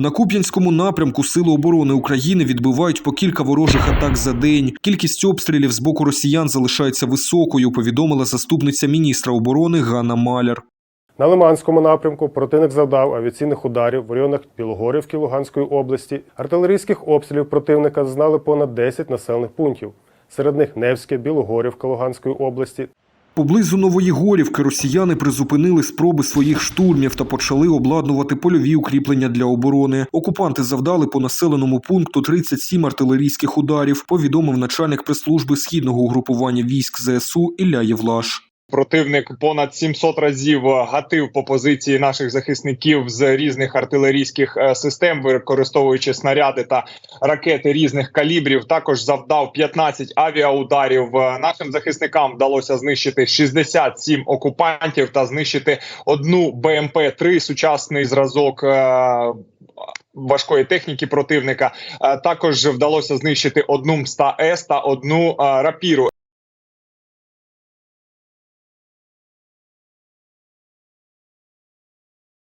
На Куп'янському напрямку Сили оборони України відбивають по кілька ворожих атак за день. Кількість обстрілів з боку росіян залишається високою, повідомила заступниця міністра оборони Ганна Маляр. На Лиманському напрямку противник завдав авіаційних ударів в районах Білогорівки Луганської області. Артилерійських обстрілів противника зазнали понад 10 населених пунктів. Серед них Невське, Білогорівка Луганської області Поблизу Нової Горівки росіяни призупинили спроби своїх штурмів та почали обладнувати польові укріплення для оборони. Окупанти завдали по населеному пункту 37 артилерійських ударів, повідомив начальник прес-служби східного угрупування військ ЗСУ Ілля Євлаш. Противник понад 700 разів гатив по позиції наших захисників з різних артилерійських е, систем, використовуючи снаряди та ракети різних калібрів. Також завдав 15 авіаударів. Е, Нашим захисникам вдалося знищити 67 окупантів та знищити одну БМП 3 сучасний зразок. е, Важкої техніки противника Е, також вдалося знищити одну МСТА С та одну е, рапіру.